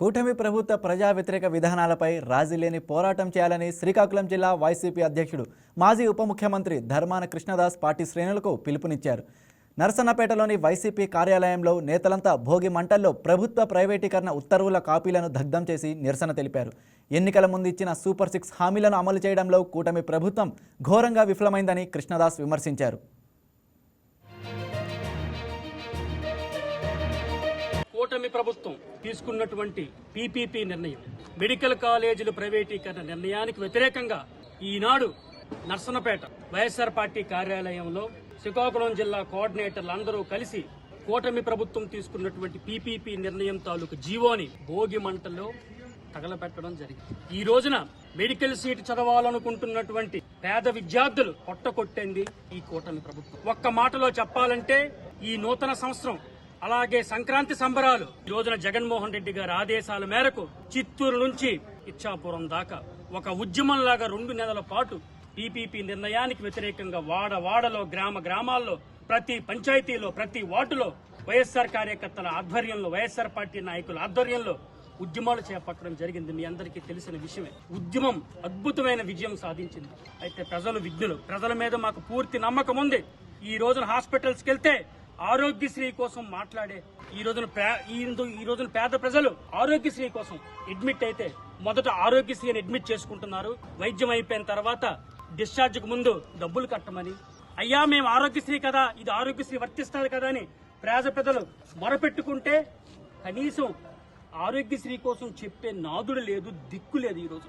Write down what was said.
కూటమి ప్రభుత్వ ప్రజా వ్యతిరేక విధానాలపై రాజీలేని పోరాటం చేయాలని శ్రీకాకుళం జిల్లా వైసీపీ అధ్యక్షుడు మాజీ ఉప ముఖ్యమంత్రి ధర్మాన కృష్ణదాస్ పార్టీ శ్రేణులకు పిలుపునిచ్చారు. నరసన్నపేటలోని వైసీపీ కార్యాలయంలో నేతలంతా భోగి మంటల్లో ప్రభుత్వ ప్రైవేటీకరణ ఉత్తర్వుల కాపీలను దగ్ధం చేసి నిరసన తెలిపారు. ఎన్నికల ముందు ఇచ్చిన సూపర్ సిక్స్ హామీలను అమలు చేయడంలో కూటమి ప్రభుత్వం ఘోరంగా విఫలమైందని కృష్ణదాస్ విమర్శించారు. కూటమి ప్రభుత్వం తీసుకున్నటువంటి పీపీపీ నిర్ణయం మెడికల్ కాలేజీల ప్రైవేటీకరణ నిర్ణయానికి వ్యతిరేకంగా ఈనాడు నర్సనపేట వైఎస్ఆర్ పార్టీ కార్యాలయంలో శ్రీకాకుళం జిల్లా కోఆర్డినేటర్లు అందరూ కలిసి కూటమి ప్రభుత్వం తీసుకున్నటువంటి పీపీపీ నిర్ణయం తాలూకు జీవోని భోగి మంటల్లో తగలబెట్టడం జరిగింది. ఈ రోజున మెడికల్ సీట్ చదవాలనుకుంటున్నటువంటి పేద విద్యార్థులు పొట్టకొట్టింది ఈ కూటమి ప్రభుత్వం. ఒక్క మాటలో చెప్పాలంటే ఈ నూతన సంవత్సరం అలాగే సంక్రాంతి సంబరాలు. ఈ రోజున జగన్మోహన్ రెడ్డి గారి ఆదేశాల మేరకు చిత్తూరు నుంచి ఇచ్చాపురం దాకా ఒక ఉద్యమంలాగా రెండు నెలల పాటు టీపీపీ నిర్ణయానికి వ్యతిరేకంగా వాడ వాడలో గ్రామ గ్రామాల్లో ప్రతి పంచాయతీలో ప్రతి వార్డులో వైఎస్ఆర్ కార్యకర్తల ఆధ్వర్యంలో వైఎస్ఆర్ పార్టీ నాయకుల ఆధ్వర్యంలో ఉద్యమాలు చేపట్టడం జరిగింది. మీ అందరికీ తెలిసిన విషయమే. ఉద్యమం అద్భుతమైన విజయం సాధించింది. అయితే ప్రజలు విజ్ఞులు ప్రజల మీద మాకు పూర్తి నమ్మకం ఉంది. ఈ రోజున హాస్పిటల్స్కి వెళ్తే ఆరోగ్యశ్రీ కోసం మాట్లాడే ఈ రోజున ఈ ఈ రోజున పేద ప్రజలు ఆరోగ్యశ్రీ కోసం అడ్మిట్ అయితే మొదట ఆరోగ్యశ్రీని అడ్మిట్ చేసుకుంటున్నారు. వైద్యం అయిపోయిన తర్వాత డిశ్చార్జ్కు ముందు డబ్బులు కట్టమని అయ్యా మేము ఆరోగ్యశ్రీ కదా ఇది ఆరోగ్యశ్రీ వర్తిస్తుంది కదా అని పేద పెద్దలు మొరపెట్టుకుంటే కనీసం ఆరోగ్యశ్రీ కోసం చెప్పే నాదుడు లేదు దిక్కు లేదు ఈ రోజు.